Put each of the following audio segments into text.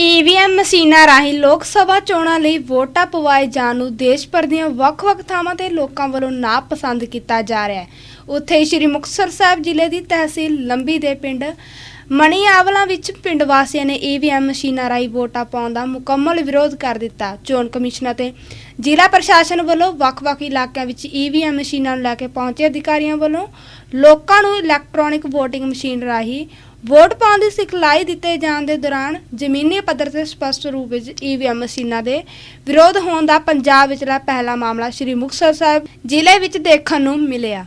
EVM ਮਸ਼ੀਨਾਂ ਰਾਹੀਂ ਲੋਕ ਸਭਾ ਚੋਣਾਂ ਲਈ ਵੋਟਾਂ ਪਵਾਏ ਜਾਣ ਨੂੰ ਦੇਸ਼ ਭਰ ਦੀਆਂ ਵੱਖ-ਵੱਖ ਥਾਵਾਂ ਤੇ ਲੋਕਾਂ ਵੱਲੋਂ ਨਾ ਪਸੰਦ ਕੀਤਾ ਜਾ ਰਿਹਾ ਹੈ। ਉੱਥੇ ਸ੍ਰੀ ਮੁਕਤਸਰ ਸਾਹਿਬ ਜ਼ਿਲ੍ਹੇ ਦੀ ਤਹਿਸੀਲ ਲੰਬੀ ਦੇ ਪਿੰਡ ਮਣੀ ਆਵਲਾ ਵਿੱਚ ਪਿੰਡ ਵਾਸੀਆਂ ਨੇ ਈਵੀਐਮ ਮਸ਼ੀਨਾਂ ਰਾਹੀਂ ਵੋਟਾਂ ਪਾਉਣ ਦਾ ਮੁਕੰਮਲ ਵਿਰੋਧ ਕਰ ਦਿੱਤਾ। ਚੋਣ ਕਮਿਸ਼ਨ ਅਤੇ ਜ਼ਿਲ੍ਹਾ ਪ੍ਰਸ਼ਾਸਨ ਵੱਲੋਂ ਵੱਖ-ਵੱਖ ਇਲਾਕਿਆਂ ਵਿੱਚ ਈਵੀਐਮ ਮਸ਼ੀਨਾਂ ਨੂੰ ਲੈ ਕੇ ਪਹੁੰਚੇ ਅਧਿਕਾਰੀਆਂ ਵੱਲੋਂ ਲੋਕਾਂ ਨੂੰ ਇਲੈਕਟ੍ਰੋਨਿਕ VOTING ਮਸ਼ੀਨ ਰਾਹੀਂ ਵੋਟ ਪਾਉਣ ਦੀ ਸਿਖਲਾਈ ਦਿੱਤੇ ਜਾਣ ਦੇ ਦੌਰਾਨ ਜ਼ਮੀਨੀ ਪੱਧਰ ਤੇ ਸਪਸ਼ਟ ਰੂਪ ਵਿੱਚ ਈਵੀਐਮ ਮਸ਼ੀਨਾਂ ਦੇ ਵਿਰੋਧ ਹੋਣ ਦਾ ਪੰਜਾਬ ਵਿਚਲਾ ਪਹਿਲਾ ਮਾਮਲਾ ਸ੍ਰੀ ਮੁਕਤਸਰ ਸਾਹਿਬ ਜ਼ਿਲ੍ਹੇ ਵਿੱਚ ਦੇਖਣ ਨੂੰ ਮਿਲਿਆ।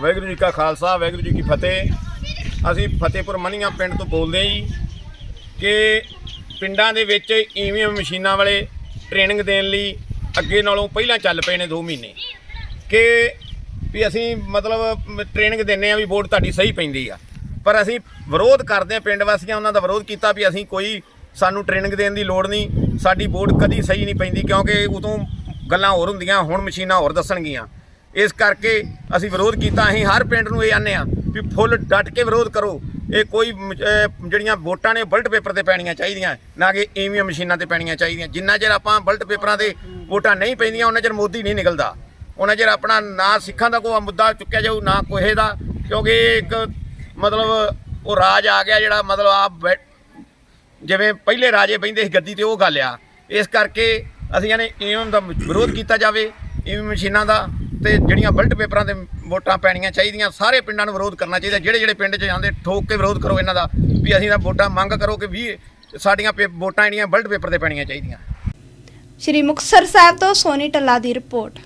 ਵਾਹਿਗੁਰੂ ਜੀ ਕਾ ਖਾਲਸਾ, ਵਾਹਿਗੁਰੂ ਜੀ ਕੀ ਫਤਿਹ। ਅਸੀਂ ਫਤਿਹਪੁਰ ਮਨੀਆਂ ਪਿੰਡ ਤੋਂ ਬੋਲਦੇ ਹਾਂ ਜੀ ਕਿ ਪਿੰਡਾਂ ਦੇ ਵਿੱਚ ਈਵੀਐਮ ਮਸ਼ੀਨਾਂ ਵਾਲੇ ਟ੍ਰੇਨਿੰਗ ਦੇਣ ਲਈ ਅੱਗੇ ਨਾਲੋਂ ਪਹਿਲਾਂ ਚੱਲ ਪਏ ਨੇ 2 ਮਹੀਨੇ। ਕਿ ਵੀ ਅਸੀਂ ਮਤਲਬ ਟ੍ਰੇਨਿੰਗ ਦਿੰਨੇ ਆ ਵੀ ਵੋਟ ਤੁਹਾਡੀ ਸਹੀ ਪੈਂਦੀ ਆ। ਪਰ ਅਸੀਂ ਵਿਰੋਧ ਕਰਦੇ ਆ ਪਿੰਡ ਵਾਸੀਆਂ, ਉਹਨਾਂ ਦਾ ਵਿਰੋਧ ਕੀਤਾ ਵੀ ਅਸੀਂ ਕੋਈ ਸਾਨੂੰ ਟ੍ਰੇਨਿੰਗ ਦੇਣ ਦੀ ਲੋੜ ਨਹੀਂ, ਸਾਡੀ ਵੋਟ ਕਦੀ ਸਹੀ ਨਹੀਂ ਪੈਂਦੀ ਕਿਉਂਕਿ ਉਦੋਂ ਗੱਲਾਂ ਹੋਰ ਹੁੰਦੀਆਂ, ਹੁਣ ਮਸ਼ੀਨਾਂ ਹੋਰ ਦੱਸਣਗੀਆਂ। ਇਸ ਕਰਕੇ ਅਸੀਂ ਵਿਰੋਧ ਕੀਤਾ, ਅਸੀਂ ਹਰ ਪਿੰਡ ਨੂੰ ਇਹ ਆਨੇ ਆ ਵੀ ਫੁੱਲ ਡਟ ਕੇ ਵਿਰੋਧ ਕਰੋ। ਇਹ ਕੋਈ ਜਿਹੜੀਆਂ ਵੋਟਾਂ ਨੇ ਬਲਟ ਪੇਪਰ ਤੇ ਪੈਣੀਆਂ ਚਾਹੀਦੀਆਂ, ਨਾ ਕਿ ਈਵੀਐਮ ਮਸ਼ੀਨਾਂ ਤੇ ਪੈਣੀਆਂ ਚਾਹੀਦੀਆਂ। ਜਿੰਨਾ ਚਿਰ ਆਪਾਂ ਬਲਟ ਪੇਪਰਾਂ ਤੇ ਵੋਟਾਂ ਨਹੀਂ ਪੈਂਦੀਆਂ, ਉਹਨਾਂ ਚਿਰ ਮੋਦੀ ਨਹੀਂ ਨਿਕਲਦਾ। ਉਹਨਾਂ ਚਿਰ ਆਪਣਾ ਨਾ ਸਿੱਖਾਂ ਦਾ ਕੋਈ ਮੁੱਦਾ ਚੁੱਕਿਆ ਜਾਊ, ਨਾ ਕੋਹੇ ਦਾ ਕਿਉਂਕਿ ਇਹ ਇੱਕ ਮਤਲਬ ਉਹ ਰਾਜ ਆ ਗਿਆ ਜਿਹੜਾ ਮਤਲਬ ਆ ਜਿਵੇਂ ਪਹਿਲੇ ਰਾਜੇ ਬੈਂਦੇ ਸੀ ਗੱਦੀ ਤੇ ਉਹ ਗੱਲ ਆ। ਇਸ ਕਰਕੇ ਅਸੀਂ ਨੇ ਈਵੀਐਮ ਦਾ ਵਿਰੋਧ ਕੀਤਾ ਜਾਵੇ ਈਵੀਐਮ ਮਸ਼ੀਨਾਂ ਦਾ ਤੇ ਜਿਹੜੀਆਂ ਬਲਟ ਪੇਪਰਾਂ ਤੇ ਵੋਟਾਂ ਪੈਣੀਆਂ ਚਾਹੀਦੀਆਂ, ਸਾਰੇ ਪਿੰਡਾਂ ਨੂੰ ਵਿਰੋਧ ਕਰਨਾ ਚਾਹੀਦਾ। ਜਿਹੜੇ ਜਿਹੜੇ ਪਿੰਡ 'ਚ ਜਾਂਦੇ, ਠੋਕ ਕੇ ਵਿਰੋਧ ਕਰੋ ਇਹਨਾਂ ਦਾ ਵੀ ਅਸੀਂ ਤਾਂ ਵੋਟਾਂ ਮੰਗ ਕਰੋ ਕਿ ਵੀ ਸਾਡੀਆਂ ਪੇ- ਵੋਟਾਂ ਜਿਹੜੀਆਂ ਬਲਟ ਪੇਪਰ ਤੇ ਪੈਣੀਆਂ ਚਾਹੀਦੀਆਂ। ਸ੍ਰੀ ਮੁਕਤਸਰ ਸਾਹਿਬ ਤੋਂ ਸੋਨੀ ਟੱਲਾ ਦੀ ਰਿਪੋਰਟ।